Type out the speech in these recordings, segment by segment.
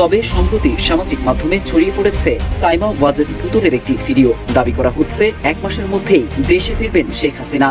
তবে সম্প্রতি সামাজিক মাধ্যমে ছড়িয়ে পড়েছে সাইমা ওয়াজেদ পুতুলের একটি ভিডিও। দাবি করা হচ্ছে, এক মাসের মধ্যেই দেশে ফিরবেন শেখ হাসিনা।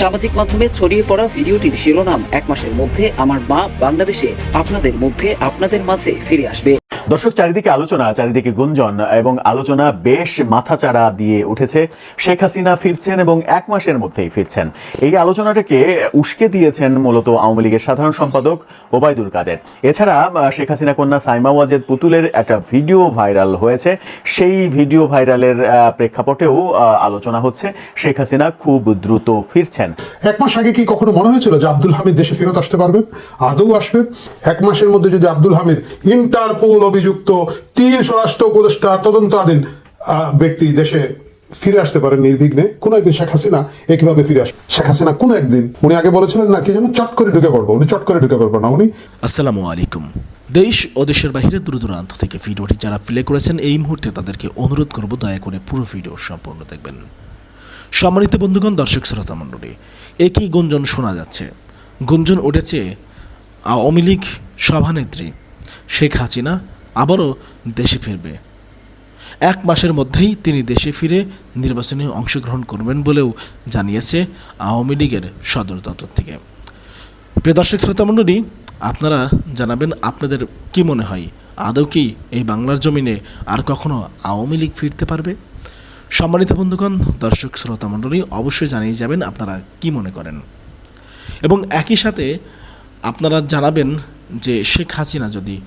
সামাজিক মাধ্যমে ছড়িয়ে পড়া ভিডিওটির শিরোনাম, এক মাসের মধ্যে আমার মা বাংলাদেশে আপনাদের মধ্যে আপনাদের মাঝে ফিরে আসবে। দর্শক, চারিদিকে আলোচনা, চারিদিকে গুঞ্জন এবং আলোচনা বেশ মাথাচাড়া দিয়ে উঠেছে। শেখ হাসিনা ফিরছেন এবং এক মাসের মধ্যেই ফিরছেন। এই আলোচনাটাকে উস্কে দিয়েছেন মূলত আওয়ামী লীগের সাধারণ সম্পাদক ওবায়দুল কাদের। এছাড়া শেখ হাসিনা কন্যা সাইমা ওয়াজেদ পুতুলের একটা ভিডিও ভাইরাল হয়েছে। সেই ভিডিও ভাইরালের প্রেক্ষাপটেও আলোচনা হচ্ছে। শেখ হাসিনা খুব দ্রুত ফিরছেন। এক মাস আগে কি কখনো মনে হয়েছিল যে আব্দুল হামিদ দেশে ফেরত আসতে পারবেন? আদৌ আসবেন এক মাসের মধ্যে যদি আব্দুল হামিদ ইন্টারপোল অভিযুক্ত তিন স্বরাষ্ট্র উপদেষ্টা তদন্তাধীন ব্যক্তি দেশে ফিরে আসতে পারেন নির্বিঘ্নে। কোন একদিন শেখ হাসিনা একইভাবে ফিরে আসবে শেখ হাসিনা কোন একদিন উনি আগে বলেছিলেন না কি যেন চট করে ঢুকে পড়ব। উনি চট করে ঢুকে পড়ব না উনি। আসসালামু আলাইকুম। দেশ ও দেশের বাইরে দূর দূরান্ত থেকে ভিডিওটি যারা প্লে করেছেন, এই মুহূর্তে তাদেরকে অনুরোধ করব দয়া করে পুরো ভিডিও সম্পূর্ণ দেখবেন। সম্মানিত বন্ধুগণ, দর্শক শ্রোতা মণ্ডলী, একই গুঞ্জন শোনা যাচ্ছে। গুঞ্জন উঠেছে আওয়ামী লীগ সভানেত্রী শেখ হাসিনা আবারও দেশে ফিরবে। এক মাসের মধ্যেই তিনি দেশে ফিরে নির্বাচনে অংশগ্রহণ করবেন বলেও জানিয়েছে আওয়ামী লীগের সদর দপ্তর থেকে। প্রিয় দর্শক শ্রোতা মণ্ডলী, আপনারা জানাবেন আপনাদের কি মনে হয়, আদৌ কি এই বাংলার জমিনে আর কখনো আওয়ামী লীগ ফিরতে পারবে? সম্মানিত বন্ধুগণ, দর্শক শ্রোতা মণ্ডলী, অবশ্যই জানিয়ে যাবেন আপনারা কি মনে করেন। এবং একই সাথে আপনারা জানাবেন যে শেখ হাসিনা যদি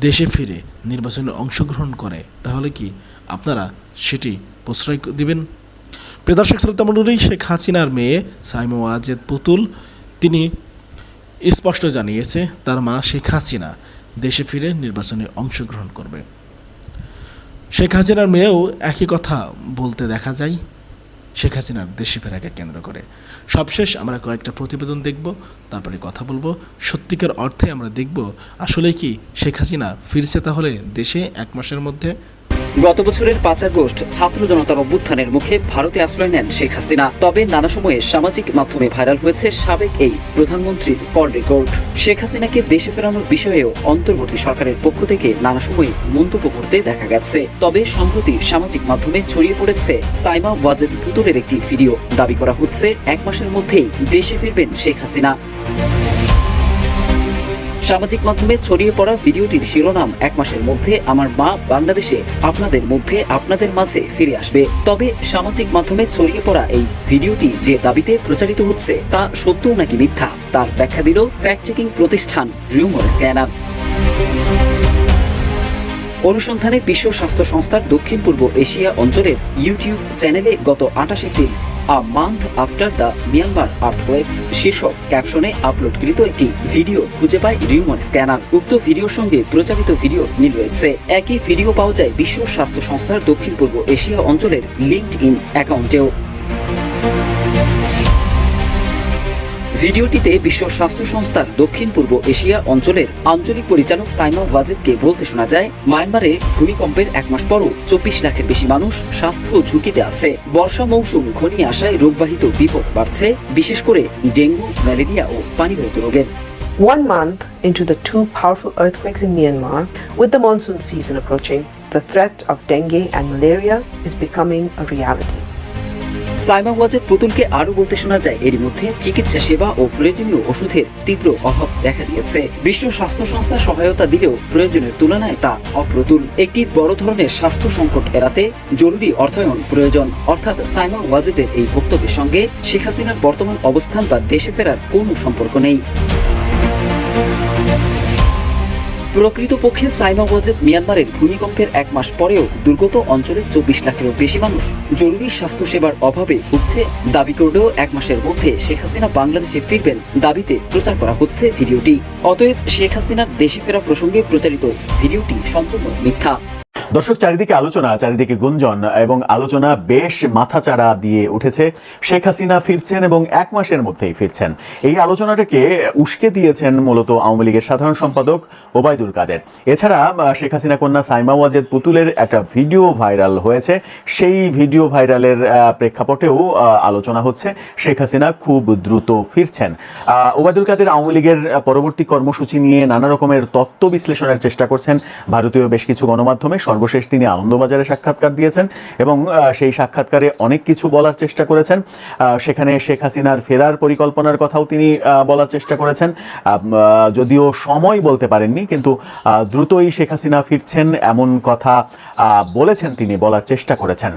দেশে ফিরে নির্বাচনে অংশগ্রহণ করে, তাহলে কি আপনারা সেটি প্রশ্রয় দিবেন? প্রিয় দর্শক, শ্রোতা মণ্ডলী, শেখ হাসিনার মেয়ে সাইমা ওয়াজেদ পুতুল, তিনি স্পষ্ট জানিয়েছে, তার মা শেখ হাসিনা দেশে ফিরে নির্বাচনে অংশগ্রহণ করবে। শেখ হাসিনার মেয়েও একই কথা বলতে দেখা যায়। শেখ হাসিনার দেশি ফেরাকে কেন্দ্র করে। সবশেষ আমরা কয়েকটা প্রতিবেদন দেখব, তারপরে কথা বলব। সত্যিকার অর্থে আমরা দেখব আসলে কি শেখ হাসিনা ফিরছে তাহলে দেশে এক মাসের মধ্যে? গত বছরের পাঁচ আগস্ট ছাত্র জনতার অভ্যুত্থানের মুখে ভারতে আশ্রয় নেন শেখ হাসিনা। তবে নানা সময়ে সামাজিক মাধ্যমে ভাইরাল হয়েছে সাবেক এই প্রধানমন্ত্রীর কল রেকর্ড শেখ হাসিনাকে দেশে ফেরানোর বিষয়েও অন্তর্বর্তী সরকারের পক্ষ থেকে নানা সময়ে মন্তব্য করতে দেখা গেছে। তবে সম্প্রতি সামাজিক মাধ্যমে ছড়িয়ে পড়েছে সাইমা ওয়াজেদ পুতুলের একটি ভিডিও। দাবি করা হচ্ছে, এক মাসের মধ্যেই দেশে ফিরবেন শেখ হাসিনা। সামাজিক মাধ্যমে ছড়িয়ে পড়া ভিডিওটির শিরোনাম এক মাসের মধ্যে আমার মা বাংলাদেশে আপনাদের মধ্যে আপনাদের মাঝে ফিরে আসবে। তবে সামাজিক মাধ্যমে ছড়িয়ে পড়া এই ভিডিওটি যে দাবিতে প্রচারিত হচ্ছে তা সত্য নাকি মিথ্যা? তার ব্যাখ্যা দিল ফ্যাক্ট চেকিং প্রতিষ্ঠান রিউমার স্ক্যানার অনুসন্ধানে বিশ্ব স্বাস্থ্য সংস্থার দক্ষিণ পূর্ব এশিয়া অঞ্চলের ইউটিউব চ্যানেলে গত আঠাশ April a month after the Myanmar earthquakes শীর্ষক ক্যাপশনে আপলোডকৃত একটি ভিডিও খুঁজে পায় রিউমন স্ক্যানার উক্ত ভিডিওর সঙ্গে প্রচারিত ভিডিও মিল রয়েছে। একই ভিডিও পাওয়া যায় বিশ্ব স্বাস্থ্য সংস্থার দক্ষিণ পূর্ব এশিয়া অঞ্চলের লিঙ্কড ইন অ্যাকাউন্টেও ভিডিওটিতে বিশ্ব স্বাস্থ্য সংস্থার দক্ষিণ পূর্ব এশিয়া অঞ্চলের আঞ্চলিক পরিচালক সাইমা ওয়াজেদকে বলতে শোনা যায় মায়ানমারে ভূমিকম্পের এক মাস পরও চব্বিশ লাখের বেশি মানুষ স্বাস্থ্য ঝুঁকিতে আছে বর্ষা মৌসুম ঘনিয়ে আসায় রোগবাহিত বিপদ বাড়ছে বিশেষ করে ডেঙ্গু ম্যালেরিয়া ও পানিবাহিত রোগের One month into the two powerful earthquakes in Myanmar, with the monsoon season approaching, the threat of dengue and malaria is becoming a reality. Saima Wazed পুতুলকে আরও বলতে শোনা যায় এর মধ্যে চিকিৎসা সেবা ও প্রয়োজনীয় ওষুধের তীব্র অভাব দেখা দিয়েছে। বিশ্ব স্বাস্থ্য সংস্থা সহায়তা দিলেও প্রয়োজনের তুলনায় তা অপ্রতুল। একটি বড় ধরনের স্বাস্থ্য সংকট এড়াতে জরুরি অর্থায়ন প্রয়োজন। অর্থাৎ সাইমা ওয়াজেদের এই বক্তব্যের সঙ্গে শেখ হাসিনার বর্তমান অবস্থান বা দেশে ফেরার কোনো সম্পর্ক নেই। প্রকৃতপক্ষে সাইমা ওয়াজেদ মিয়ানমারের ভূমিকম্পের এক মাস পরেও দুর্গত অঞ্চলের চব্বিশ লাখেরও বেশি মানুষ জরুরি স্বাস্থ্যসেবার অভাবে হচ্ছে দাবি করলেও এক মাসের মধ্যে শেখ হাসিনা বাংলাদেশে ফিরবেন দাবিতে প্রচার করা হচ্ছে ভিডিওটি। অতএব শেখ হাসিনার দেশে ফেরা প্রসঙ্গে প্রচারিত ভিডিওটি সম্পূর্ণ মিথ্যা। দর্শক, চারিদিকে আলোচনা, চারিদিকে গুঞ্জন এবং আলোচনা বেশ মাথাচাড়া দিয়ে উঠেছে। শেখ হাসিনা ফিরছেন এবং এক মাসের মধ্যেই ফিরছেন। এই আলোচনাটাকে উস্কে দিয়েছেন মূলত আওয়ামী লীগের সাধারণ সম্পাদক ওবায়দুল কাদের। এছাড়া শেখ হাসিনা কন্যা সাইমা ওয়াজেদ পুতুলের একটা ভিডিও ভাইরাল হয়েছে। সেই ভিডিও ভাইরালের প্রেক্ষাপটেও আলোচনা হচ্ছে। শেখ হাসিনা খুব দ্রুত ফিরছেন। ওবায়দুল কাদের আওয়ামী লীগের পরবর্তী কর্মসূচি নিয়ে নানা রকমের তত্ত্ব বিশ্লেষণের চেষ্টা করছেন। ভারতীয় বেশ কিছু গণমাধ্যমে সর্বশেষ তিনি আনন্দবাজারে সাক্ষাৎকার দিয়েছেন এবং সেই সাক্ষাৎকারে অনেক কিছু বলার চেষ্টা করেছেন। সেখানে শেখ হাসিনার ফেরার পরিকল্পনার কথাও তিনি বলার চেষ্টা করেছেন। যদিও সময় বলতে পারেননি, কিন্তু দ্রুতই শেখ হাসিনা ফিরছেন এমন কথা বলেছেন তিনি, বলার চেষ্টা করেছেন।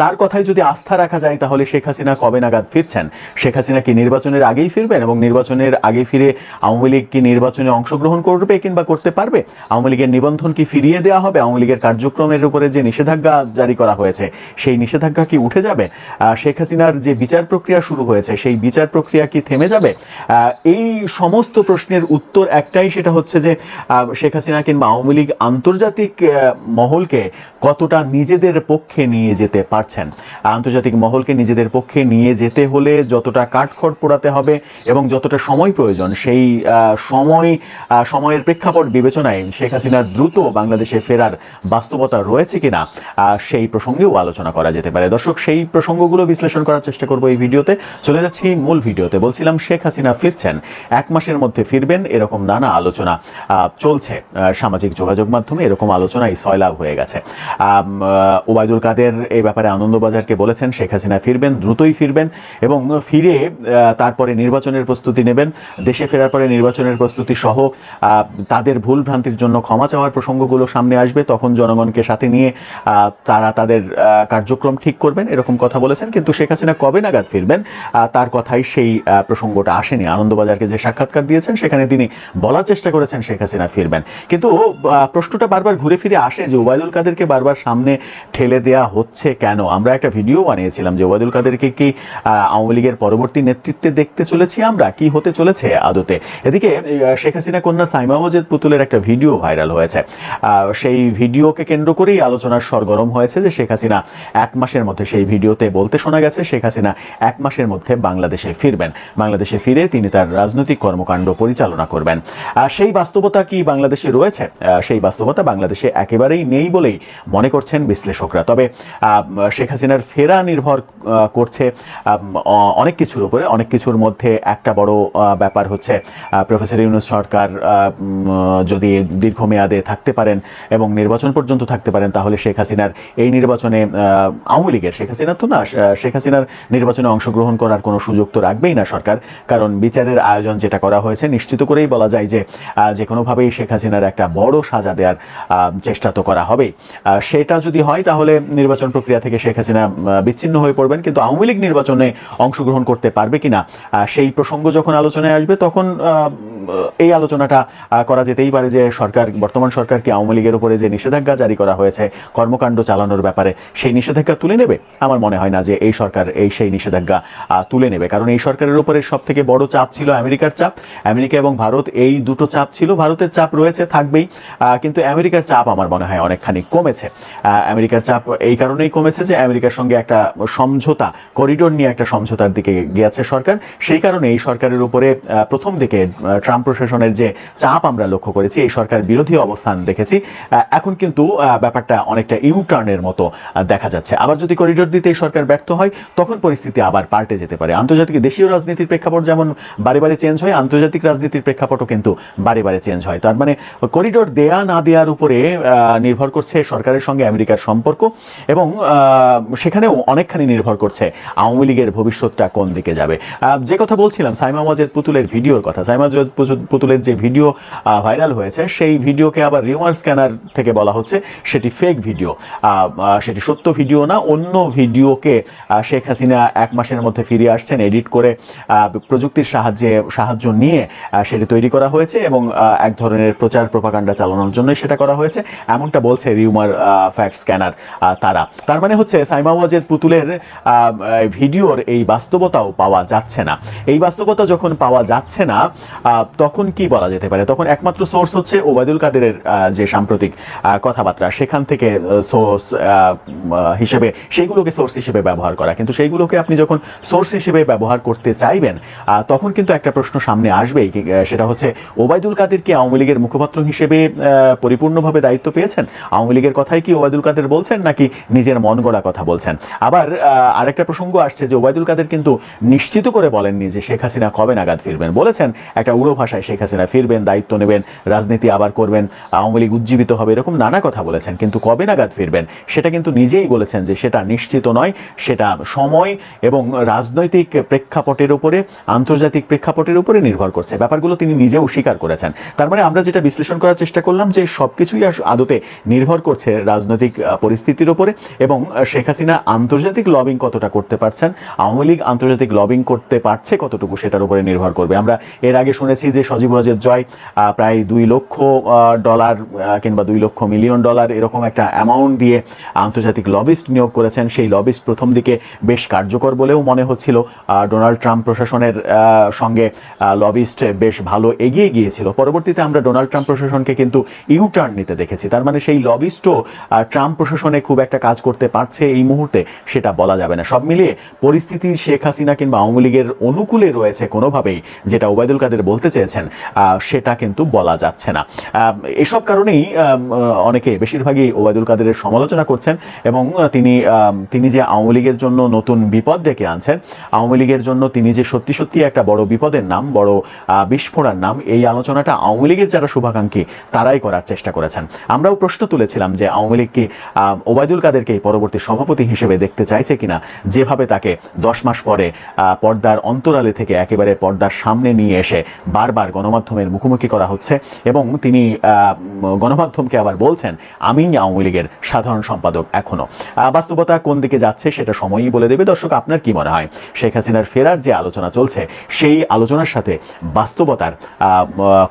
তার কথায় যদি আস্থা রাখা যায়, তাহলে শেখ হাসিনা কবে নাগাদ ফিরছেন? শেখ হাসিনা কি নির্বাচনের আগেই ফিরবেন এবং নির্বাচনের আগে ফিরে আওয়ামী লীগ কি নির্বাচনে অংশগ্রহণ করবে কিংবা করতে পারবে? আওয়ামী লীগের নিবন্ধন কি ফিরিয়ে দেওয়া হবে? আওয়ামী লীগের কার্যক্রমের উপরে যে নিষেধাজ্ঞা জারি করা হয়েছে, সেই নিষেধাজ্ঞা কি উঠে যাবে? শেখ হাসিনার যে বিচার প্রক্রিয়া শুরু হয়েছে, সেই বিচার প্রক্রিয়া কি থেমে যাবে? এই সমস্ত প্রশ্নের উত্তর একটাই, সেটা হচ্ছে যে শেখ হাসিনা কিংবা আওয়ামী লীগ আন্তর্জাতিক মহলকে কতটা নিজেদের পক্ষে নিয়ে যেতে পারছেন? আন্তর্জাতিক মহলকে নিজেদের পক্ষে নিয়ে যেতে হলে যতটা কাঠখড় পোড়াতে হবে এবং যতটা সময় প্রয়োজন, সেই সময় সময়ের প্রেক্ষাপট বিবেচনায় শেখ হাসিনার দ্রুত বাংলাদেশে ফেরার বাস্তবতা রয়েছে কিনা সেই প্রসঙ্গেও আলোচনা করা যেতে পারে। দর্শক, সেই প্রসঙ্গগুলো বিশ্লেষণ করার চেষ্টা করব এই ভিডিওতে। চলে যাচ্ছি মূল ভিডিওতে। বলছিলাম শেখ হাসিনা ফিরছেন, এক মাসের মধ্যে ফিরবেন, এরকম নানা আলোচনা চলছে সামাজিক যোগাযোগ মাধ্যমে এরকম আলোচনায় সয়লাভ হয়ে গেছে। ওবায়দুল কাদের এই ব্যাপারে আনন্দবাজারকে বলেছেন, শেখ হাসিনা ফিরবেন, দ্রুতই ফিরবেন এবং ফিরে তারপরে নির্বাচনের প্রস্তুতি নেবেন, দেশে ফেরার পরে নির্বাচনের প্রস্তুতি সহ তাদের ভুল ভ্রান্তির জন্য ক্ষমা চাওয়ার প্রসঙ্গগুলো সামনে আসবে, তখন জনগণকে সাথে নিয়ে তারা তাদের কার্যক্রম ঠিক করবেন, এরকম কথা বলেছেন। কিন্তু শেখ হাসিনা কবে নাগাদ ফিরবেন? তার কথাই সেই প্রসঙ্গটা আসেনি। আনন্দবাজারকে যে সাক্ষাৎকার দিয়েছেন, সেখানে তিনি বলার চেষ্টা করেছেন শেখ হাসিনা ফিরবেন। কিন্তু প্রশ্নটা বারবার ঘুরে ফিরে আসে যে ওবায়দুল কাদেরকে বারবার সামনে ঠেলে দেয়া হচ্ছে কেন? আমরা একটা ভিডিও বানিয়েছিলাম যে ওবায়দুল কাদেরকে কি আওয়ামী লীগের পরবর্তী নেতৃত্বে দেখতে চলেছি আমরা? কি হতে চলেছে আদতে? এদিকে শেখ হাসিনা কন্যা সাইমা ওয়াজেদ পুতুলের একটা ভিডিও ভাইরাল হয়েছে। সেই ভিডিওকে কেন্দ্র করেই আলোচনার সরগরম হয়েছে যে শেখ হাসিনা এক মাসের মধ্যে সেই ভিডিওতে বলতে শোনা গেছে, শেখ হাসিনা এক মাসের মধ্যে বাংলাদেশে ফিরবেন। বাংলাদেশে ফিরে তিনি তার রাজনৈতিক কর্মকাণ্ড পরিচালনা করবেন। আর সেই বাস্তবতা কি বাংলাদেশে রয়েছে? সেই বাস্তবতা বাংলাদেশে একেবারেই নেই বলেই মনে করছেন বিশ্লেষকরা। তবে শেখ হাসিনার ফেরা নির্ভর করছে অনেক কিছুর উপরে, অনেক কিছুর মধ্যে একটা বড় ব্যাপার হচ্ছে প্রফেসর ইউনুস সরকার যদি দীর্ঘমেয়াদে থাকতে পারেন এবং নির্বাচন পর্যন্ত থাকতে পারেন তাহলে শেখ হাসিনার এই নির্বাচনে আওয়ামী লীগের শেখ হাসিনা তো না শেখ হাসিনার নির্বাচনে অংশগ্রহণ করার কোনো সুযোগ তো রাখবেই না সরকার। কারণ বিচারের আয়োজন যেটা করা হয়েছে নিশ্চিত করেই বলা যায় যে যে কোনোভাবেই শেখ হাসিনার একটা বড় সাজা দেওয়ার চেষ্টা তো করা আহ, সেটা যদি হয় তাহলে নির্বাচন প্রক্রিয়া থেকে শেখ হাসিনা বিচ্ছিন্ন হয়ে পড়বেন কিন্তু আওয়ামী লীগ নির্বাচনে অংশগ্রহণ করতে পারবে কিনা সেই প্রসঙ্গ যখন আলোচনায় আসবে তখন এই আলোচনাটা করা যেতেই পারে যে সরকার বর্তমান সরকার কি আওয়ামী লীগের উপরে যে নিষেধাজ্ঞা জারি করা হয়েছে কর্মকাণ্ড চালানোর ব্যাপারে সেই নিষেধাজ্ঞা তুলে নেবে? আমার মনে হয় না যে এই সরকার এই সেই নিষেধাজ্ঞা তুলে নেবে। কারণ এই সরকারের উপরে সব থেকে বড় চাপ ছিল আমেরিকার চাপ। আমেরিকা এবং ভারত এই দুটো চাপ ছিল। ভারতের চাপ রয়েছে থাকবেই। কিন্তু আমেরিকার চাপ আমার মনে হয় অনেকখানি কমেছে। আমেরিকার চাপ এই কারণেই কমেছে যে আমেরিকার সঙ্গে একটা সমঝোতা করিডোর নিয়ে একটা সমঝোতার দিকে গিয়েছে সরকার। সেই কারণে এই সরকারের উপরে প্রথম দিকে আহ, ট্রাম্প প্রশাসনের যে চাপ আমরা লক্ষ্য করেছি, এই সরকার বিরোধী অবস্থান দেখেছি। এখন কিন্তু ব্যাপারটা অনেকটা ইউ টার্নের মতো দেখা যাচ্ছে। আবার যদি করিডোর দিতে সরকার ব্যর্থ হয়, তখন পরিস্থিতি আবার পাল্টে যেতে পারে। আন্তর্জাতিক দেশীয় রাজনীতির প্রেক্ষাপট যেমন বারে বারে চেঞ্জ হয়, আন্তর্জাতিক রাজনীতির প্রেক্ষাপটও কিন্তু বারে বারে চেঞ্জ হয়। তার মানে করিডোর দেয়া না দেওয়ার উপরে নির্ভর করছে সরকারের সঙ্গে আমেরিকার সম্পর্ক এবং সেখানেও অনেকখানি নির্ভর করছে আওয়ামী লীগের ভবিষ্যৎটা কোন দিকে যাবে। যে কথা বলছিলাম, সাইমা ওয়াজেদ পুতুলের ভিডিওর কথা। সাইমা ওয়াজেদ পুতুলের যে ভিডিও ভাইরাল হয়েছে, সেই ভিডিওকে আবার রিউমার স্ক্যানার থেকে বলা হচ্ছে, সেটি ফেক ভিডিও সেটি সত্য ভিডিও না, অন্য ভিডিওকে শেখ হাসিনা এক মাসের মধ্যে ফিরে আসছেন এডিট করে প্রযুক্তির সাহায্যে, সাহায্য নিয়ে সেটি তৈরি করা হয়েছে এবং এক ধরনের প্রচার প্রপাগান্ডা চালানোর জন্যই সেটা করা হয়েছে, এমনটা বলছে রিউমার ফ্যাক্ট স্ক্যানার তারা। তার মানে হচ্ছে সাইমা ওয়াজেদ পুতুলের ভিডিওর এই বাস্তবতাও পাওয়া যাচ্ছে না। এই বাস্তবতা যখন পাওয়া যাচ্ছে না তখন কি বলা যেতে পারে? তখন একমাত্র সোর্স হচ্ছে ওবায়দুল কাদেরের যে সাম্প্রতিক কথাবার্তা। সেখান থেকে সোর্স হিসেবে সেইগুলোকে সোর্স হিসেবে ব্যবহার করা। কিন্তু সেইগুলোকে আপনি যখন সোর্স হিসেবে ব্যবহার করতে চাইবেন তখন কিন্তু একটা প্রশ্ন সামনে আসবেই সেটা হচ্ছে, ওবায়দুল কাদের কি আওয়ামী লীগের মুখপাত্র হিসেবে পরিপূর্ণভাবে দায়িত্ব পেয়েছেন? আওয়ামী লীগের কথাই কি ওবায়দুল কাদের বলছেন, নাকি নিজের মন গড়া কথা বলছেন? আবার আরেকটা প্রসঙ্গ আসছে যে ওবায়দুল কাদের কিন্তু নিশ্চিত করে বলেননি যে শেখ হাসিনা কবে নাগাদ ফিরবেন। বলেছেন, একটা উড়ো ভাষায় শেখ হাসিনা ফিরবেন, দায়িত্ব নেবেন, রাজনীতি আবার করবেন, আওয়ামী লীগ উজ্জীবিত হবে, এরকম নানা কথা বলেছেন। কিন্তু কবে নাগাদ ফিরবেন? সেটা কিন্তু নিজেই বলেছেন যে সেটা নিশ্চিত নয়, সেটা সময় এবং রাজনৈতিক প্রেক্ষাপটের উপরে, আন্তর্জাতিক প্রেক্ষাপটের উপরে নির্ভর করছে। ব্যাপারগুলো তিনি নিজেও স্বীকার করেছেন। তার মানে আমরা যেটা বিশ্লেষণ করার চেষ্টা করলাম যে সবকিছুই আস- আদতে নির্ভর করছে রাজনৈতিক পরিস্থিতির উপরে এবং শেখ হাসিনা আন্তর্জাতিক লবিং কতটা করতে পারছেন, আওয়ামী লীগ আন্তর্জাতিক লবিং করতে পারছে কতটুকু সেটার উপরে নির্ভর করবে। আমরা এর আগে শুনেছি যে সজীব ওয়াজেদ জয় প্রায় দুই লক্ষ ডলার কিংবা দুই লক্ষ মিলিয়ন ডলার এরকম একটা অ্যামাউন্ট দিয়ে আন্তর্জাতিক লবিস্ট নিয়োগ করেছেন। সেই লবিস্ট প্রথম দিকে বেশ কার্যকর বলেও মনে হচ্ছিল। ডোনাল্ড ট্রাম্প প্রশাসনের সঙ্গে লবিস্ট বেশ ভালো এগিয়ে গিয়েছিল। পরবর্তীতে আমরা ডোনাল্ড ট্রাম্প প্রশাসনকে কিন্তু ইউ টার্ন নিতে দেখেছি। তার মানে সেই লবিস্টও ট্রাম্প প্রশাসনে খুব একটা কাজ করতে পারছে এই মুহূর্তে সেটা বলা যাবে না। সব মিলিয়ে পরিস্থিতি শেখ হাসিনা কিংবা আওয়ামী লীগের অনুকূলে রয়েছে কোনোভাবেই, যেটা ওবায়দুল কাদের বলতে চেয়েছেন। সেটা কিন্তু বলা যাচ্ছে না। এসব কারণেই অনেকে বেশিরভাগই ওবায়দুল কাদেরের সমালোচনা করছেন এবং তিনি তিনি যে আওয়ামী লীগের জন্য নতুন বিপদ ডেকে আনছেন আওয়ামী লীগের জন্য তিনি যে সত্যি সত্যি একটা বড় বিপদের নাম বড় আহ, বিস্ফোরার নাম এই আলোচনাটা আওয়ামী লীগের যারা শুভাকাঙ্ক্ষী তারাই করার চেষ্টা করেছেন। আমরাও প্রশ্ন তুলেছিলাম যে আওয়ামী লীগ কি ওবায়দুল কাদেরকে পরবর্তী সভাপতি হিসেবে দেখতে চাইছে কিনা? যেভাবে তাকে দশ মাস পরে পর্দার অন্তরালে থেকে একেবারে পর্দার সামনে নিয়ে এসে বারবার গণমাধ্যমের মুখোমুখি করা হচ্ছে এবং তিনি গণমাধ্যমকে আবার বলছেন আমি আওয়ামী লীগের সাধারণ সম্পাদক এখনও। বাস্তবতা কোন দিকে যাচ্ছে সেটা সময়ই বলে দেবে। দর্শক, আপনার কি মনে হয়? শেখ হাসিনার ফেরার যে আলোচনা চলছে, সেই আলোচনার সাথে বাস্তবতার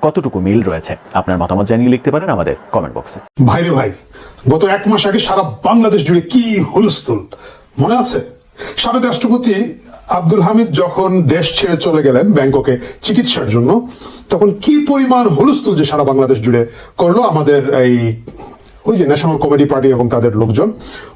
কতটুকু মিল রয়েছে? আপনার মতামত জানিয়ে লিখতে পারেন আমাদের কমেন্ট বক্সে ভাইরে ভাই, গত এক মাস আগে সারা বাংলাদেশ জুড়ে কি হুলস্থুল? মনে আছে? সাবেক রাষ্ট্রপতি আব্দুল হামিদ যখন দেশ ছেড়ে চলে গেলেন ব্যাংককে চিকিৎসার জন্য, তখন কি পরিমাণ হুলস্থুল যে সারা বাংলাদেশ জুড়ে করল আমাদের এই ওই যে ন্যাশনাল কমেডি পার্টি এবং তাদের লোকজন,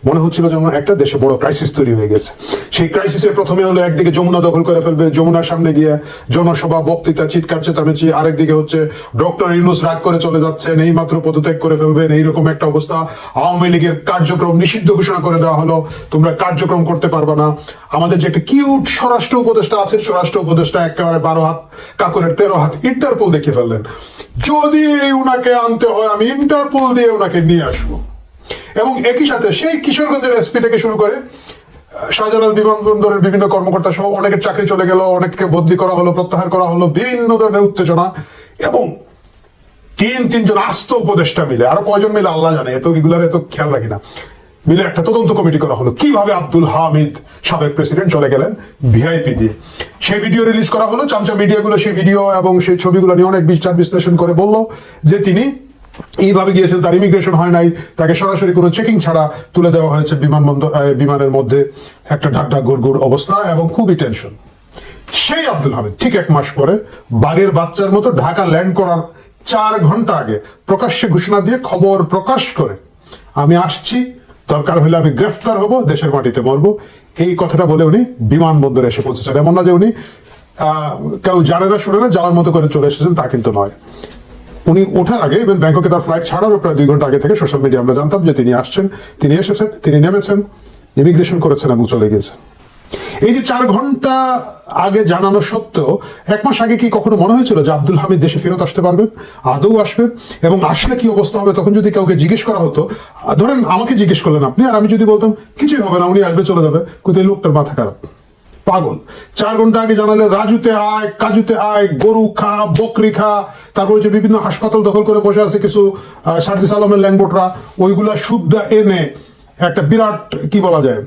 মনে হচ্ছিল যেন একটা দেশে বড় ক্রাইসিস তৈরি হয়ে গেছে। সেই ক্রাইসিসের প্রথমে হলো একদিকে যমুনা দখল করে ফেলবে, যমুনার সামনে গিয়ে জনসভা, বক্তৃতা, চিৎকার, চেঁচামেচি, আরেকদিকে হচ্ছে ডক্টর ইউনুস রাগ করে চলে যাচ্ছেন, এই মাত্র পদত্যাগ করে ফেলবেন, এইরকম একটা অবস্থা। আওয়ামী লীগের কার্যক্রম নিষিদ্ধ ঘোষণা করে দেওয়া হলো, তোমরা কার্যক্রম করতে পারবে না। আমাদের যে একটা কিউট স্বরাষ্ট্র উপদেষ্টা আছে, স্বরাষ্ট্র উপদেষ্টা একেবারে বারো হাত, কাকুরের তেরো হাত ইন্টারপোল দেখে ফেললেন। যদি উনাকে আনতে হয়, আমি ইন্টারপোল দিয়ে ওনাকে নিয়ে আসব। এবং একই সাথে সেই কিশোরগঞ্জের এসপি থেকে শুরু করে শাহজালাল বিমানবন্দরের বিভিন্ন কর্মকর্তা সহ অনেকের চাকরি চলে গেল, অনেককে বদলি করা হলো, প্রত্যাহার করা হলো, বিভিন্ন ধরনের উত্তেজনা এবং তিন, তিনজন আস্ত উপদেষ্টা মিলে, আরও কয়জন মিলে আল্লাহ জানে, এত এগুলার এত খেয়াল রাখি না। মিলে একটা তদন্ত কমিটি করা হলো। কীভাবে আব্দুল হামিদ সাবেক প্রেসিডেন্ট চলে গেলেন? ভিআইপি দিয়ে। সেই ভিডিও রিলিজ করা হলো, চামচা মিডিয়াগুলো সেই ভিডিও এবং সেই ছবিগুলো নিয়ে অনেক বিচার বিশ্লেষণ করে বলল যে তিনি এইভাবে গিয়েছেন, তার ইমিগ্রেশন হয় নাই, তাকে সরাসরি কোনো চেকিং ছাড়া তুলে দেওয়া হয়েছে বিমানবন্দর বিমানের মধ্যে একটা ঢাক ঢাক গুড় অবস্থা এবং খুবই টেনশন সেই আব্দুল হামিদ, ঠিক এক মাস পরে বাঘের বাচ্চার মতো ঢাকা ল্যান্ড করার চার ঘণ্টা আগে প্রকাশ্যে ঘোষণা দিয়ে খবর প্রকাশ করে, আমি আসছি, দরকার হলে আমি গ্রেফতার হব, দেশের মাটিতে মরবো। এই কথাটা বলে উনি বিমানবন্দরে এসে পৌঁছেছেন। এমন না যে উনি কেউ জানে না, শুনে না, যাওয়ার মতো করে চলে এসেছেন, তা কিন্তু নয়। উনি ওঠার আগে ইভেন ব্যাংককে তার ফ্লাইট ছাড়ারও প্রায় দুই ঘণ্টা আগে থেকে সোশ্যাল মিডিয়া আমরা জানতাম যে তিনি আসছেন, তিনি এসেছেন, তিনি নেমেছেন ইমিগ্রেশন করেছেন এবং চলে গিয়েছেন। এই যে চার ঘণ্টা আগে জানানো সত্ত্বেও এক মাস আগে কি কখনো মনে হয়েছিল যে আব্দুল হামিদ দেশে ফেরত আসতে পারবেন? আদৌ আসবেন? এবং আসলে কি অবস্থা হবে? তখন যদি কাউকে জিজ্ঞেস করা হতো, ধরেন আমাকে জিজ্ঞেস করলেন আপনি, আর আমি যদি বলতাম, কিছুই হবে না, উনি আসবে, চলে যাবে। কিন্তু এই লোকটার মাথা খারাপ। পাগল। চার ঘণ্টা আগে জানালে, রাজুতে আয়, কাজুতে আয়, গরু খা, বকরি খা। তারপর যে বিভিন্ন হাসপাতাল দখল করে বসে আছে কিছু সার্জিস আলমের ল্যাংবোটরা ওইগুলা শুদ্ধা এনে একটা বিরাট, কি বলা যায়,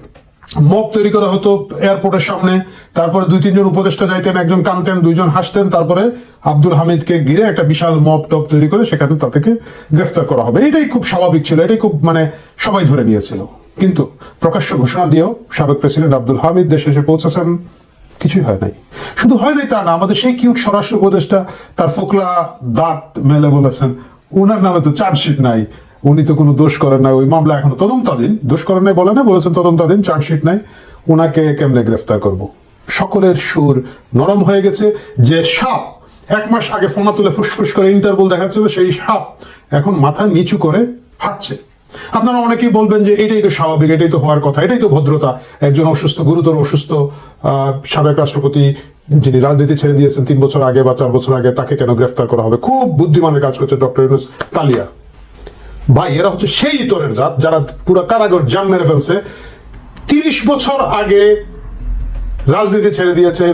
মব তৈরি করা হতো এয়ারপোর্টের সামনে। তারপরে দুই, তিনজন উপদেষ্টা যাইতেন, একজন কানতেন, দুইজন হাসতেন। তারপরে আব্দুল হামিদকে ঘিরে একটা বিশাল মব টপ তৈরি করে সেখানে তাদেরকে গ্রেফতার করা হবে। এটাই খুব স্বাভাবিক ছিল, এটাই খুব মানে সবাই ধরে নিয়েছিল। কিন্তু প্রকাশ্য ঘোষণা দিয়েও সাবেক প্রেসিডেন্ট আব্দুল হামিদ দেশে এসে পৌঁছেছেন, কিছুই হয় নাই। শুধু হয় নাই তা না, আমাদের সেই কিউট স্বরাষ্ট্র উপদেষ্টা, তার ফোকলা দাঁত মেলে বলেছেন ওনার নামে তো চার্জশিট নাই, উনি তো কোনো দোষ করেন না ওই মামলা এখনও তদন্তাধীন, দোষ করেন নাই বলে না, বলেছেন তদন্তাধীন, চার্জশিট নাই ওনাকে কেমনে গ্রেফতার করব? সকলের সুর নরম হয়ে গেছে, যে সাপ এক মাস আগে ফোনা তুলে ফুসফুস করে ইন্টারভল দেখাচ্ছিল, সেই সাপ এখন মাথা নিচু করে হাঁটছে। আপনারা অনেকেই বলবেন যে এটাই তো স্বাভাবিক, এটাই তো হওয়ার কথা, এটাই তো ভদ্রতা। একজন অসুস্থ, গুরুতর অসুস্থ সাবেক রাষ্ট্রপতি যিনি রাজনীতি ছেড়ে দিয়েছেন তিন বছর আগে বা চার বছর আগে, তাকে কেন গ্রেফতার করা হবে? খুব বুদ্ধিমানের কাজ করছে ডক্টর ইউনুস তালিয়া। ভাই, এরা হচ্ছে সেই ইতরের জাত যারা পুরো কারাগর জাম মেরে ফেলছে। তিরিশ বছর আগে রাজনীতি ছেড়ে দিয়েছে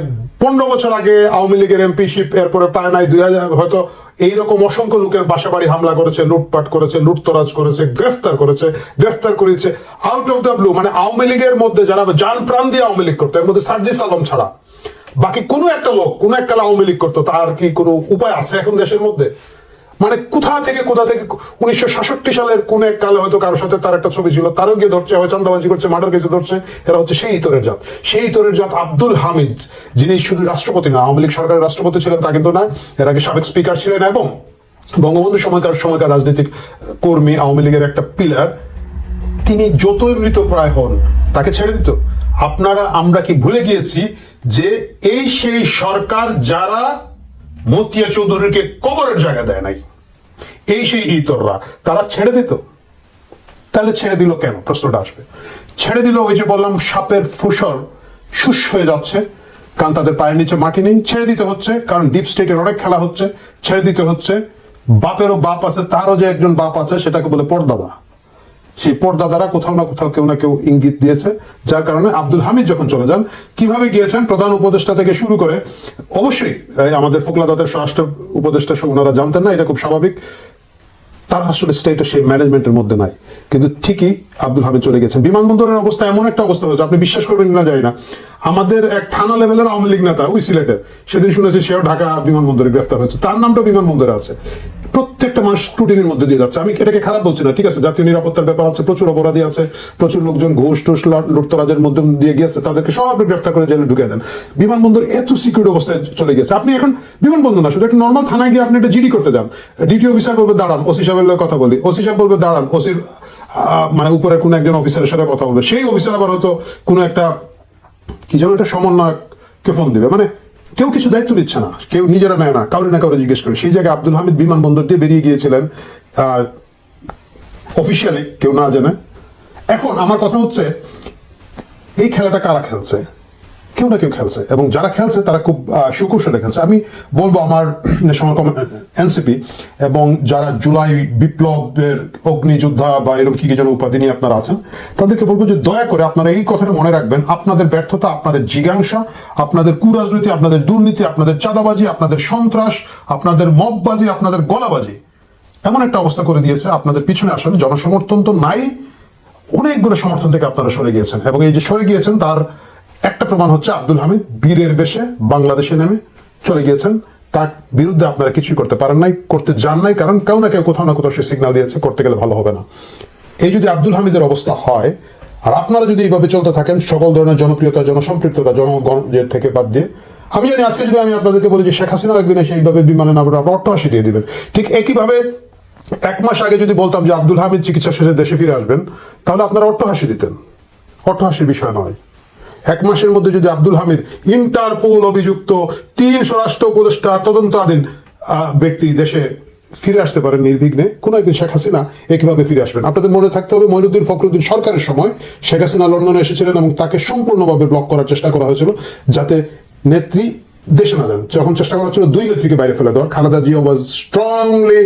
পনেরো বছর আগে আওয়ামী লীগের এমপিশিপ এরপরে পায় নাই দুই হাজার, হয়তো এইরকম অসংখ্য লোকের বাসা বাড়ি হামলা করেছে, লুটপাট করেছে, লুটতরাজ করেছে, গ্রেফতার করেছে গ্রেফতার করেছে আউট অফ দ্য ব্লু মানে আওয়ামী লীগের মধ্যে যারা যান প্রাণ দিয়ে আওয়ামী লীগ করতো, এর মধ্যে সার্জিস আলম ছাড়া। বাকি কোনো একটা লোক, কোনো একটা আওয়ামী লীগ করতো, তার কি কোনো উপায় আছে এখন দেশের মধ্যে? মানে কোথা থেকে কোথা থেকে, উনিশশো সাতষট্টি সালের কোন এক কালে হয়তো কারোর সাথে তার একটা ছবি ছিল, তারও গিয়ে ধরছে হয় চান্দাবাজি করছে, মার্ডার কেসে ধরছে, এরা হচ্ছে সেই ইতরের জাত। সেই ইতরের জাত আব্দুল হামিদ, যিনি শুধু রাষ্ট্রপতি না, আওয়ামী লীগ সরকারের রাষ্ট্রপতি ছিলেন তা কিন্তু না, এর আগে সাবেক স্পিকার ছিলেন এবং বঙ্গবন্ধু সময়কার সময়কার রাজনৈতিক কর্মী, আওয়ামী লীগের একটা পিলার, তিনি যতই মৃতপ্রায় হন, তাকে ছেড়ে দিত। আপনারা, আমরা কি ভুলে গিয়েছি যে এই সেই সরকার যারা মতিয়া চৌধুরীকে কবরের জায়গা দেয় নাই? এই সেই ইতররা, তারা ছেড়ে দিত। তাহলে ছেড়ে দিল কেন? প্রশ্নটা আসবে। ছেড়ে দিল ওই যে বললাম, সাপের ফুসর শুষ্ক হয়ে যাচ্ছে, কারণ তাদের পায়ের নিচে মাটি নেই। ছেড়ে দিতে হচ্ছে, কারণ ডিপ স্টেটের অনেক খেলা হচ্ছে। ছেড়ে দিতে হচ্ছে। বাপেরও বাপ আছে, তারও যে একজন বাপ আছে, সেটাকে বলে পর্দাদা। সেই পর্দা দ্বারা কোথাও না কোথাও কেউ না কেউ ইঙ্গিত দিয়েছে। যার কারণে আব্দুল হামিদ যখন চলে যান, কীভাবে গিয়েছেন? প্রধান উপদেষ্টা থেকে শুরু করে, অবশ্যই আমাদের ফোকলা দতের স্বরাষ্ট্র উপদেষ্টা ওনারা জানতেন না, এটা খুব স্বাভাবিক। তার আসলে স্টেটে সেই ম্যানেজমেন্টের মধ্যে নাই। কিন্তু ঠিকই আব্দুল হামিদ চলে গেছেন। বিমানবন্দরের অবস্থা এমন একটা অবস্থা হয়েছে, আপনি বিশ্বাস করবেন না জানি না। আমাদের এক থানা লেভেলের আওয়ামী লীগ নেতা, ওই সিলেটের, সেদিন শুনেছি সেও ঢাকা বিমানবন্দরে গ্রেফতার হয়েছে। তার নামটা বিমানবন্দরে আছে। প্রত্যেকটা মানুষ টুটিনের মধ্যে দিয়ে যাচ্ছে। আমি এটাকে খারাপ বলছি না, ঠিক আছে? জাতীয় নিরাপত্তার ব্যাপার আছে, প্রচুর অপরাধী আছে, প্রচুর লোকজন ঘুষ টুস লুটতরাজের মধ্যে দিয়ে গিয়েছে, তাদেরকে সব আপনি গ্রেফতার করে জেলে ঢুকে দেন। বিমানবন্দর এত সিকিউরিটি অবস্থায় চলে গেছে আপনি এখন বিমানবন্দর না, শুধু একটা নর্মাল থানায় গিয়ে আপনি একটা জিডি করতে যান। ডিটি অফিসার বলবে, দাঁড়ান ওসি সাহেবের কথা বলি। ওসি সাহেব বলবে, দাঁড়ান ওসির মানে উপরে কোনো একজন অফিসারের সাথে কথা বলবে। সেই অফিসার আবার হয়তো কোনো একটা, কি যেন একটা সমন্বয়ককে ফোন দিবে। মানে কেউ কিছু দায়িত্ব নিচ্ছে না, কেউ নিজেরা নেয় না, কাউরে না কাউরে জিজ্ঞেস করে। সেই জায়গায় আব্দুল হামিদ বিমানবন্দর দিয়ে বেরিয়ে গিয়েছিলেন অফিসিয়ালি কেউ না জানে। এখন আমার কথা হচ্ছে, এই খেলাটা কারা খেলছে? কেউ না কেউ খেলছে এবং যারা খেলছে তারা খুব সুকৌশলে খেলছে। আমি বলব আমার এনসিপি এবং যারা জুলাই বিপ্লবের অগ্নিযোদ্ধা বা এরকম কি কি যেন উপাধি নিয়ে আপনারা আছেন, তাদেরকে বলব যে দয়া করে আপনারা এই কথাটা মনে রাখবেন। আপনাদের ব্যর্থতা, আপনাদের জিজ্ঞাসা, আপনাদের কুরাজনীতি, আপনাদের দুর্নীতি, আপনাদের চাঁদাবাজি, আপনাদের সন্ত্রাস, আপনাদের মববাজি, আপনাদের গলাবাজি, এমন একটা অবস্থা করে দিয়েছে। আপনাদের পিছনে আসলে জনসমর্থন তো নাই, অনেকগুলো সমর্থন থেকে আপনারা সরে গিয়েছেন এবং এই যে সরে গিয়েছেন তার একটা প্রমাণ হচ্ছে আব্দুল হামিদ বীরের বেশে বাংলাদেশে নেমে চলে গিয়েছেন। তার বিরুদ্ধে আপনারা কিছুই করতে পারেন নাই, করতে যান নাই, কারণ কেউ না কেউ কোথাও না কোথাও সে সিগন্যাল দিয়েছে, করতে গেলে ভালো হবে না। এই যদি আব্দুল হামিদের অবস্থা হয়, আর আপনারা যদি এইভাবে চলতে থাকেন, সকল ধরনের জনপ্রিয়তা, জনসম্পৃক্ততা জনগণ থেকে বাদ দিয়ে, আমি জানি আজকে যদি আমি আপনাদেরকে বলি যে শেখ হাসিনা একদিন এসে এইভাবে বিমানে না আপনার অট্টহাসি দিয়ে দিবেন। ঠিক একইভাবে এক মাস আগে যদি বলতাম যে আব্দুল হামিদ চিকিৎসা শেষে দেশে ফিরে আসবেন, তাহলে আপনারা অট্টহাসি দিতেন। অট্টহাসির বিষয় নয়। এক মাসের মধ্যে যদি আব্দুল হামিদ ইন্টারপোল অভিযুক্ত তিন স্বরাষ্ট্র উপদেষ্টা তদন্তাধীন ব্যক্তি দেশে ফিরে আসতে পারেন নির্বিঘ্নে, কোন একদিন শেখ হাসিনা একইভাবে ফিরে আসবেন। আপনাদের মনে থাকতে হবে, মইনুদ্দিন ফখরুদ্দিন সরকারের সময় শেখ হাসিনা লন্ডনে এসেছিলেন এবং তাকে সম্পূর্ণভাবে ব্লক করার চেষ্টা করা হয়েছিল, যাতে নেত্রী দেশে না যান। যখন চেষ্টা করা হচ্ছিল, দুই নেত্রীকে বাইরে ফেলে দেওয়ার Khaleda Zia was strongly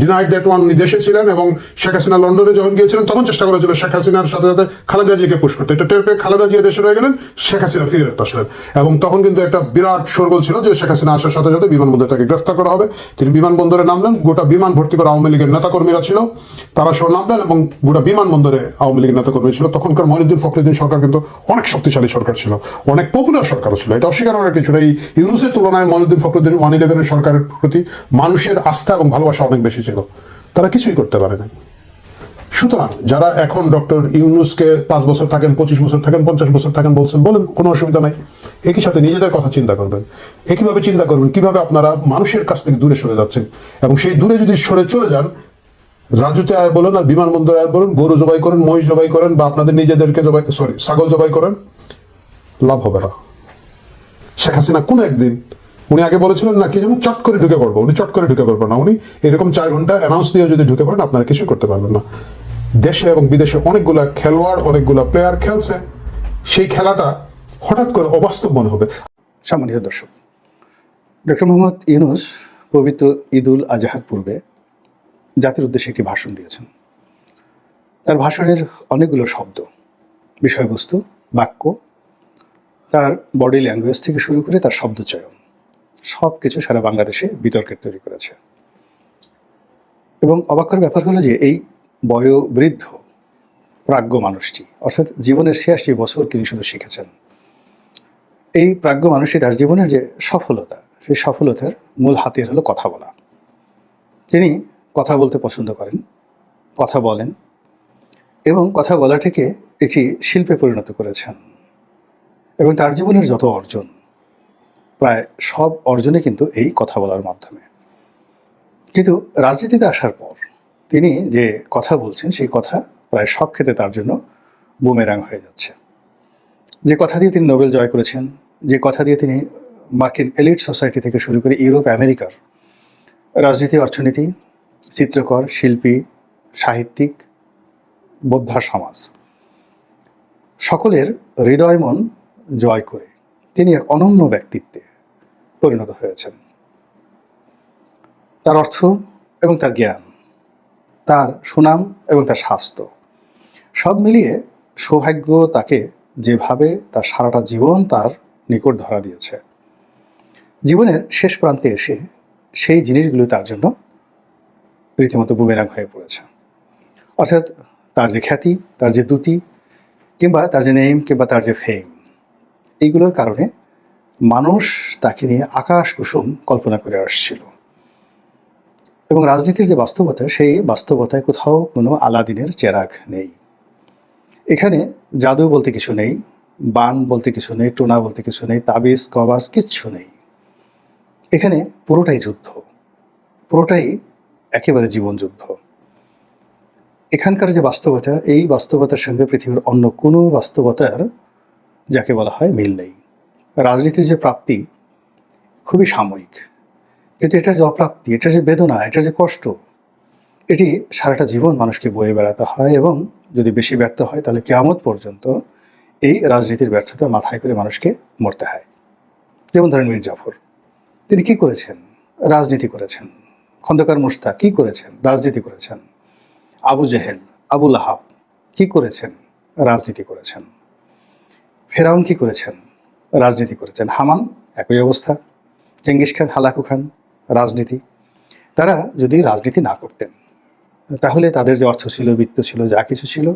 denied that one উনি দেশে ছিলেন এবং শেখ হাসিনা লন্ডনে যখন গিয়েছিলেন, তখন চেষ্টা করা হয়েছিল শেখ হাসিনার সাথে সাথে খালেদা জিয়াকে পুশ করতে। এটা টের পেয়ে খালেদা জিয়া দেশে রয়ে গেলেন, শেখ হাসিনা ফিরে আসলেন। এবং তখন কিন্তু একটা বিরাট সরগোল ছিল যে শেখ হাসিনা আসার সাথে সাথে বিমানবন্দরে তাকে গ্রেফতার করা হবে। তিনি বিমানবন্দরে নামলেন, গোটা বিমান ভর্তি করে আওয়ামী লীগের নেতাকর্মীরা ছিল, তারা সব নামলেন এবং গোটা বিমানবন্দরে আওয়ামী লীগের নেতাকর্মী ছিল। তখনকার মহিউদ্দিন ফখরুদ্দিন সরকার কিন্তু অনেক শক্তিশালী সরকার ছিল, অনেক পপুলার সরকারও ছিল। এটা অস্বীকার করার কিছু না এই ইউনুসের তুলনায় মহিউদ্দিন ফখরুদ্দিন ওয়ান ইলেভেনের সরকারের প্রতি মানুষের আস্থা এবং ভালোবাসা অনেক বেশি ছিল তারা কিছুই করতে পারে নাই। সুতরাং যারা এখন ডক্টর ইউনুসকে পাঁচ বছর থাকেন, পঁচিশ বছর থাকেন, পঞ্চাশ বছর থাকেন বলছেন, বলেন কোনো অসুবিধা নাই। একই সাথে নিজেদের কথা চিন্তা করবেন। একইভাবে চিন্তা করবেন কীভাবে আপনারা মানুষের কাছ থেকে দূরে সরে যাচ্ছেন। এবং সেই দূরে যদি সরে চলে যান, রাজুতে আয় বলুন আর বিমানবন্দরে আয় বলুন, গরু জবাই করেন, মহিষ জবাই করেন বা আপনাদের নিজেদেরকে জবাই সরি ছাগল জবাই করেন, লাভ হবে না। শেখ হাসিনা কোন একদিন উনি আগে বলেছিলেন না, কি যেন চট করে ঢুকে পড়ব, উনি চট করে ঢুকে পড়ব না। উনি এরকম চার ঘণ্টা অ্যানাউন্স দিয়ে যদি ঢুকে পড়েন, আপনারা কিছু করতে পারবেন না। দেশে এবং বিদেশে অনেকগুলা খেলোয়াড়, অনেকগুলা প্লেয়ার খেলছে। সেই খেলাটা হঠাৎ করে অবাস্তব মনে হবে। সম্মানিত দর্শক, ডক্টর মোহাম্মদ ইউনুস পবিত্র ঈদুল আজহার পূর্বে জাতির উদ্দেশ্যে একটি ভাষণ দিয়েছেন। তার ভাষণের অনেকগুলো শব্দ, বিষয়বস্তু, বাক্য, তার বডি ল্যাঙ্গুয়েজ থেকে শুরু করে তার শব্দচয়ন সব কিছু সারা বাংলাদেশে বিতর্কের তৈরি করেছে। এবং অবাক করার ব্যাপার হলো যে এই বয়োবৃদ্ধ প্রাজ্ঞ মানুষটি, অর্থাৎ জীবনের ছিয়াশি বছর তিনি শুধু শিখেছেন, এই প্রাজ্ঞ মানুষটি তার জীবনের যে সফলতা, সেই সফলতার মূল হাতিয়ার হলো কথা বলা। তিনি কথা বলতে পছন্দ করেন, কথা বলেন এবং কথা বলাটাকে একটি শিল্পে পরিণত করেছেন। এবং তার জীবনের যত অর্জন প্রায় সব অর্জনে কিন্তু এই কথা বলার মাধ্যমে। কিন্তু রাজনীতিতে আসার পর তিনি যে কথা বলছেন, সেই কথা প্রায় সব ক্ষেত্রে তার জন্য বুমেরাং হয়ে যাচ্ছে। যে কথা দিয়ে তিনি নোবেল জয় করেছেন, যে কথা দিয়ে তিনি মার্কিন এলিট সোসাইটি থেকে শুরু করে ইউরোপ, আমেরিকার রাজনীতি, অর্থনীতি, চিত্রকর, শিল্পী, সাহিত্যিক, বোদ্ধা সমাজ, সকলের হৃদয় মন জয় করে তিনি এক অনন্য ব্যক্তিত্বে পরিণত হয়েছেন। তার অর্থ এবং তার জ্ঞান, তার সুনাম এবং তার স্বাস্থ্য সব মিলিয়ে সৌভাগ্য তাকে যেভাবে তার সারাটা জীবন তার নিকট ধরা দিয়েছে। জীবনের শেষ প্রান্তে এসে সেই জিনিসগুলো তার জন্য রীতিমতো বুমেরাং হয়ে পড়েছে। অর্থাৎ তার যে খ্যাতি, তার যে দ্যুতি, কিংবা তার যে নেম, কিংবা তার যে ফেম এইগুলোর কারণে মানুষ তাকে নিয়ে আকাশ কুসুম কল্পনা করে আসছিল। এবং রাজনীতির যে বাস্তবতা, সেই বাস্তবতায় কোথাও কোনো আলাদিনের চেরাগ নেই। এখানে জাদু বলতে কিছু নেই, বান বলতে কিছু নেই, টোনা বলতে কিছু নেই, তাবিজ, কবাজ কিচ্ছু নেই। এখানে পুরোটাই যুদ্ধ। পুরোটাই একেবারে জীবন যুদ্ধ এখানকার যে বাস্তবতা, এই বাস্তবতার সঙ্গে পৃথিবীর অন্য কোনো বাস্তবতার, যাকে বলা হয় মিল নেই। রাজনীতির যে প্রাপ্তি খুবই সাময়িক। কিন্তু এটার যে অপ্রাপ্তি এটার যে বেদনা এটার যে কষ্ট, এটি সারাটা জীবন মানুষকে বয়ে বেড়াতে হয় এবং যদি বেশি ব্যর্থ হয়, তাহলে কেয়ামত পর্যন্ত এই রাজনীতির ব্যর্থতা মাথায় করে মানুষকে মরতে হয়। যেমন ধরেন মীর জাফর, তিনি কি করেছেন? রাজনীতি করেছেন। খন্দকার মুস্তা কি করেছেন? রাজনীতি করেছেন। আবু জেহেল, আবু লাহাব কি করেছেন? রাজনীতি করেছেন। ফেরাউন কি করেছেন? রাজনীতি করেছেন। হামান একই অবস্থা। চেঙ্গিস খান, হালাকু খান, রাজনীতি, তারা যদি রাজনীতি না করতেন, তাহলে তাদের যে অর্থ ছিল, বৃত্ত ছিল, যা কিছু ছিল,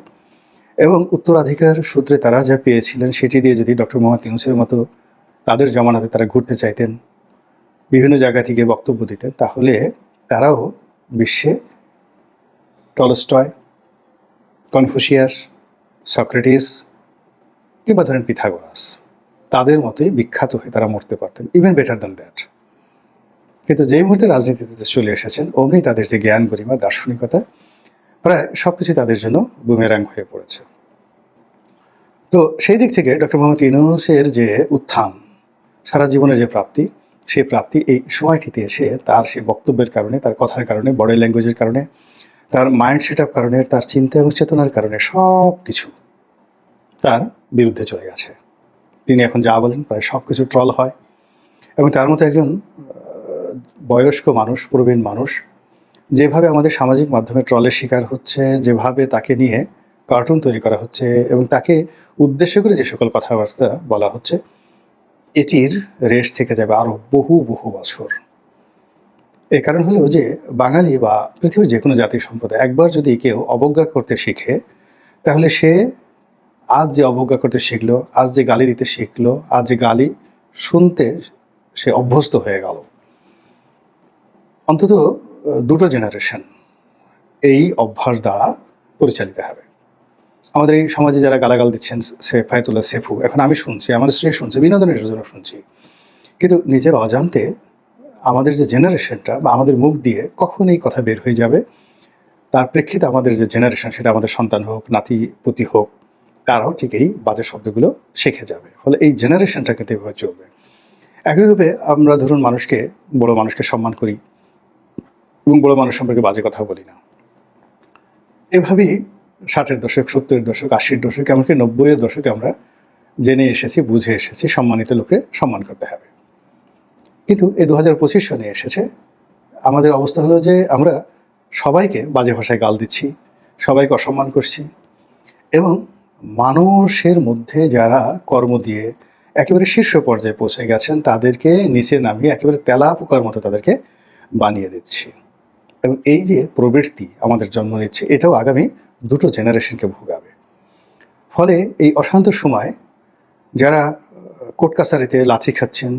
এবং উত্তরাধিকার সূত্রে তারা যা পেয়েছিলেন, সেটি দিয়ে যদি ডক্টর মোহাম্মদ ইউনুসের মতো তাদের জমানাতে তারা ঘুরতে চাইতেন, বিভিন্ন জায়গা থেকে বক্তব্য দিতেন, তাহলে তারাও বিশ্বে টলস্টয়, কনফুসিয়াস, সক্রেটিস কিংবা ধরেন পিথাগোরাস। তাদের মতোই বিখ্যাত হয়ে তারা মরতে পারতেন ইভেন বেটার দ্যান দ্যাট কিন্তু যেই মুহূর্তে রাজনীতিতে চলে এসেছেন, অমনি তাদের যে জ্ঞান, গরিমা, দার্শনিকতা, প্রায় সব কিছু তাদের জন্য বুমেরাং হয়ে পড়েছে। তো সেই দিক থেকে ডক্টর মোহাম্মদ ইউনুসের যে উত্থান, সারা জীবনের যে প্রাপ্তি, সেই প্রাপ্তি এই সময়টিতে এসে তার সেই বক্তব্যের কারণে, তার কথার কারণে বডি ল্যাঙ্গুয়েজের কারণে, তার মাইন্ড সেট আপ কারণে, তার চিন্তা এবং চেতনার কারণে সব কিছু তার বিরুদ্ধে চলে গেছে। তিনি এখন যা বলেন প্রায় সব কিছু ট্রল হয়। এবং তার মতো একজন বয়স্ক মানুষ, প্রবীণ মানুষ, যেভাবে আমাদের সামাজিক মাধ্যমে ট্রলের শিকার হচ্ছে, যেভাবে তাকে নিয়ে কার্টুন তৈরি করা হচ্ছে, এবং তাকে উদ্দেশ্য করে যে সকল কথাবার্তা বলা হচ্ছে, এটির রেশ থেকে যাবে আরও বহু বহু বছর। এর কারণ হলো যে, বাঙালি বা পৃথিবীর যে কোনো জাতি সম্প্রদায় একবার যদি কেউ অবজ্ঞা করতে শিখে, তাহলে সে আজ যে অবজ্ঞা করতে শিখলো, আজ যে গালি দিতে শিখলো, আজ যে গালি শুনতে সে অভ্যস্ত হয়ে গেল। অন্তত দুটো জেনারেশন এই অভ্যাস দ্বারা পরিচালিত হবে। আমাদের এই সমাজে যারা গালাগাল দিচ্ছেন, সে ফায়তুল্লাহ সেফু, এখন আমি শুনছি, আমার স্ত্রী শুনছে, বিনোদনের জন্য শুনছি। কিন্তু নিজের অজান্তে আমাদের যে জেনারেশনটা বা আমাদের মুখ দিয়ে কখন এই কথা বের হয়ে যাবে। তার প্রেক্ষিতে আমাদের যে জেনারেশন সেটা আমাদের সন্তান হোক, নাতি, পুতি হোক তারাও ঠিক এই বাজে শব্দগুলো শিখে যাবে। ফলে এই জেনারেশনটা কিন্তু এভাবে চলবে। একইভাবে আমরা ধরুন মানুষকে, বড় মানুষকে সম্মান করি এবং বড় মানুষ সম্পর্কে বাজে কথা বলি না। এভাবেই ষাটের দশক, সত্তরের দশক, আশির দশক, এমনকি নব্বইয়ের দশকে আমরা জেনে এসেছি, বুঝে এসেছি, সম্মানিত লোকে সম্মান করতে হবে। কিন্তু এই দু হাজার পঁচিশ সনে এসেছে, আমাদের অবস্থা হলো যে আমরা সবাইকে বাজে ভাষায় গাল দিচ্ছি, সবাইকে অসম্মান করছি এবং মানুষের মধ্যে যারা কর্ম দিয়ে একেবারে শীর্ষ পর্যায়ে পৌঁছে গেছেন, তাদেরকে নিচে নামিয়ে একেবারে তেলা পোকার মতো তাদেরকে বানিয়ে দিচ্ছি। এবং এই যে প্রবৃত্তি আমাদের জন্ম নিচ্ছে, এটাও আগামী দুটো জেনারেশনকে ভোগাবে। ফলে এই অশান্ত সময় যারা কোর্ট কাছারিতে লাথি খাচ্ছেন,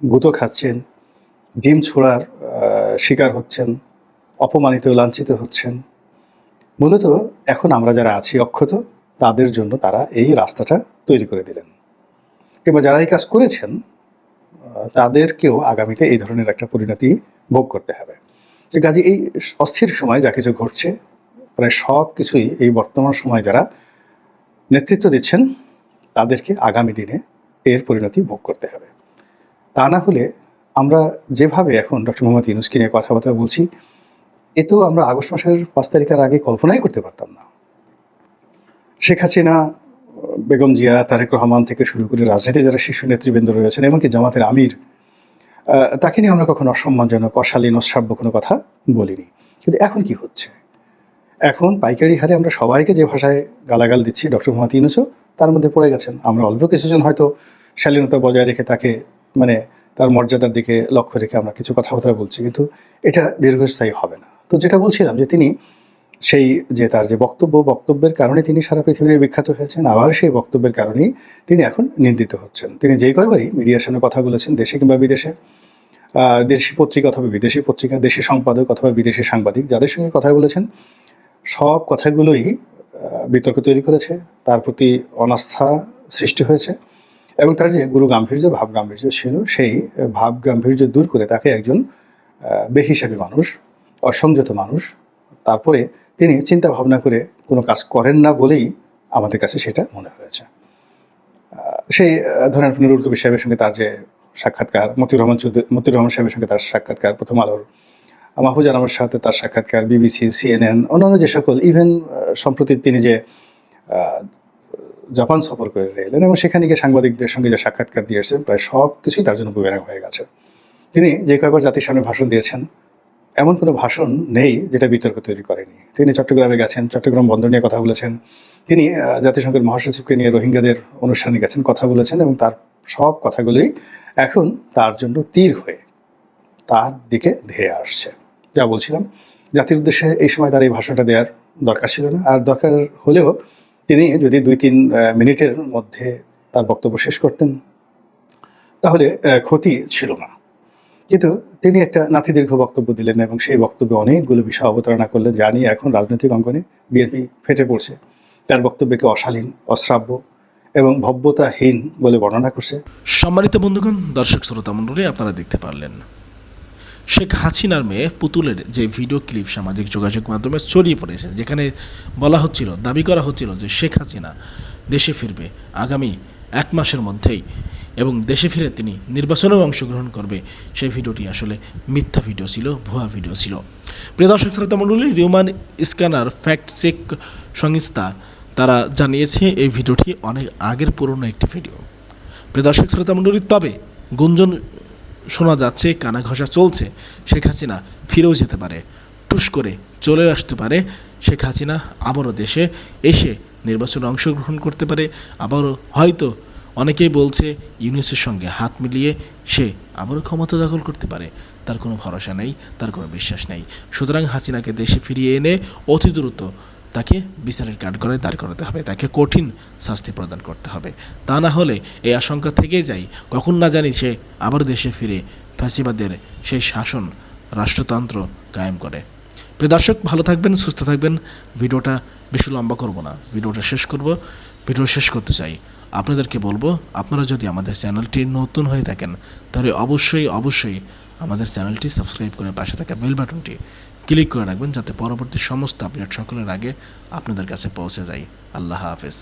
গুঁতো খাচ্ছেন, ডিম ছোড়ার শিকার হচ্ছেন, অপমানিত, লাঞ্ছিত হচ্ছেন, মূলত এখন আমরা যারা আছি অক্ষত তাদের জন্য তারা এই রাস্তাটা তৈরি করে দিলেন। কিংবা যারা এই কাজ করেছেন তাদেরকেও আগামীতে এই ধরনের একটা পরিণতি ভোগ করতে হবে। যে কাজে এই অস্থির সময় যা কিছু ঘটছে, প্রায় সব কিছুই এই বর্তমান সময় যারা নেতৃত্ব দিচ্ছেন, তাদেরকে আগামী দিনে এর পরিণতি ভোগ করতে হবে। তা না হলে আমরা যেভাবে এখন ডক্টর মোহাম্মদ ইউনুসকে নিয়ে কথাবার্তা বলছি এ তো আমরা আগস্ট মাসের পাঁচ তারিখের আগে কল্পনাই করতে পারতাম না। শেখ হাসিনা, বেগম জিয়া, তারেক রহমান থেকে শুরু করে রাজনীতি যারা শীর্ষ নেতৃবৃন্দ রয়েছেন এমনকি জামাতের আমির তাকে নিয়ে আমরা কখনো অসম্মানজনক, অশালীন, অশ্রাব্য কোনো কথা বলিনি। কিন্তু এখন কি হচ্ছে? এখন পাইকারি হারে আমরা সবাইকে যে ভাষায় গালাগাল দিচ্ছি, ডক্টর মোহাম্মদ ইউনুসও তার মধ্যে পড়ে গেছেন। আমরা অল্প কিছুজন হয়তো শালীনতা বজায় রেখে তাকে মানে তার মর্যাদার দিকে লক্ষ্য রেখে আমরা কিছু কথাবার্তা বলছি, কিন্তু এটা দীর্ঘস্থায়ী হবে না। তো যেটা বলছিলাম যে তিনি সেই যে তার যে বক্তব্য, বক্তব্যের কারণে তিনি সারা পৃথিবীতে বিখ্যাত হয়েছেন। আবার সেই বক্তব্যের কারণেই তিনি এখন নিন্দিত হচ্ছেন। তিনি যেই কয়বারই মিডিয়ার সামনে কথা বলেছেন, দেশে কিংবা বিদেশে দেশি পত্রিকা অথবা বিদেশি পত্রিকা, দেশি সম্পাদক অথবা বিদেশি সাংবাদিক, যাদের সঙ্গে কথা বলেছেন, সব কথাগুলোই বিতর্ক তৈরি করেছে, তার প্রতি অনাস্থা সৃষ্টি হয়েছে এবং তার যে গুরু গাম্ভীর্য, ভাব গাম্ভীর্য ছিল, সেই ভাব গাম্ভীর্য দূর করে তাকে একজন বেহিসাবি মানুষ, অসংযত মানুষ, তারপরে তিনি চিন্তা ভাবনা করে কোনো কাজ করেন না বলেই আমাদের কাছে সেটা মনে হয়েছে। সেই ধরেন নুরুল কবির সাহেবের সঙ্গে তার যে সাক্ষাৎকার, মতিউর রহমান চৌধুরী, মতিউর রহমান সাহেবের সঙ্গে তার সাক্ষাৎকার, প্রথম আলোর, মাহফুজ আনামের সাথে তার সাক্ষাৎকার, বিবিসি, সিএনএন, অন্যান্য যে সকল ইভেন সম্প্রতি তিনি যে জাপান সফর করে এলেন এবং সেখানে গিয়ে সাংবাদিকদের সঙ্গে যে সাক্ষাৎকার দিয়েছেন প্রায় সব কিছুই তার জন্য বুমেরাং হয়ে গেছে। তিনি যে কয়েকবার জাতির সামনে ভাষণ দিয়েছেন এমন কোনো ভাষণ নেই যেটা বিতর্ক তৈরি করেনি। তিনি চট্টগ্রামে গেছেন, চট্টগ্রাম বন্দর নিয়ে কথা বলেছেন। তিনি জাতিসংঘের মহাসচিবকে নিয়ে রোহিঙ্গাদের অনুষ্ঠানে গেছেন, কথা বলেছেন এবং তার সব কথাগুলোই এখন তার জন্য তীর হয়ে তার দিকে ধেয়ে আসছে। যা বলছিলাম, জাতির উদ্দেশ্যে এই সময় তার এই ভাষণটা দেওয়ার দরকার ছিল না। আর দরকার হলেও তিনি যদি দুই তিন মিনিটের মধ্যে তার বক্তব্য শেষ করতেন, তাহলে ক্ষতি ছিল না। কিন্তু তিনি একটা নাতিদীর্ঘ বক্তব্য দিলেন এবং সেই বক্তব্যে অনেকগুলো বিষয় অবতারণা করলেন নিয়ে এখন রাজনৈতিক অঙ্গনে বিএনপি ফেটে পড়ছে। তার বক্তব্যকে অশালীন, অশ্রাব্য এবং ভব্যতাহীন বলে বর্ণনা করছে। সম্মানিত বন্ধুগণ, দর্শক শ্রোতা মণ্ডলী, আপনারা দেখতে পারলেন। শেখ হাসিনার মেয়ে পুতুলের যে ভিডিও ক্লিপ সামাজিক যোগাযোগ মাধ্যমে ছড়িয়ে পড়েছে, যেখানে বলা হচ্ছিল, দাবি করা হচ্ছিল যে শেখ হাসিনা দেশে ফিরবে আগামী এক মাসের মধ্যেই। এবং দেশে ফিরে তিনি নির্বাচনেও অংশগ্রহণ করবে। সেই ভিডিওটি আসলে মিথ্যা ভিডিও ছিল, ভুয়া ভিডিও ছিল। প্রিয় দর্শক শ্রোতা মণ্ডলী, রিউমান স্ক্যানার ফ্যাক্ট চেক সংস্থা তারা জানিয়েছে, এই ভিডিওটি অনেক আগের পুরনো একটি ভিডিও। প্রিয় দর্শক শ্রোতা মণ্ডলী, তবে গুঞ্জন শোনা যাচ্ছে, কানা ঘষা চলছে। শেখ হাসিনা ফিরেও যেতে পারে, টুস করে চলে আসতে পারে। শেখ হাসিনা আবারও দেশে এসে নির্বাচনে অংশগ্রহণ করতে পারে, আবারও হয়তো অনেকেই বলছে ইউনিসের সঙ্গে হাত মিলিয়ে সে আবারও ক্ষমতা দখল করতে পারে। তার কোনো ভরসা নেই, তার কোনো বিশ্বাস নেই। সুতরাং হাসিনাকে দেশে ফিরিয়ে এনে অতি দ্রুত তাকে বিচারের কাঠগড়ায় দাঁড় করাতে হবে, তাকে কঠিন শাস্তি প্রদান করতে হবে। তা না হলে এই আশঙ্কা থেকেই যায়, কখন না জানি সে আবার দেশে ফিরে ফ্যাসিবাদের সেই শাসন রাষ্ট্রতন্ত্র কায়েম করে। প্রিয় দর্শক, ভালো থাকবেন, সুস্থ থাকবেন। ভিডিওটা বেশি লম্বা করব না, ভিডিওটা শেষ করব। ভিডিও শেষ করতে চাই। আপনাদেরকে বলব, আপনারা যদি আমাদের চ্যানেলটি নতুন হয়ে থাকেন, তাহলে অবশ্যই অবশ্যই আমাদের চ্যানেলটি সাবস্ক্রাইব করে পাশে থাকা বেল বাটনটি ক্লিক করে রাখবেন, যাতে পরবর্তী সমস্ত আপডেট সকলের আগে আপনাদের কাছে পৌঁছে যায়। আল্লাহ হাফেজ।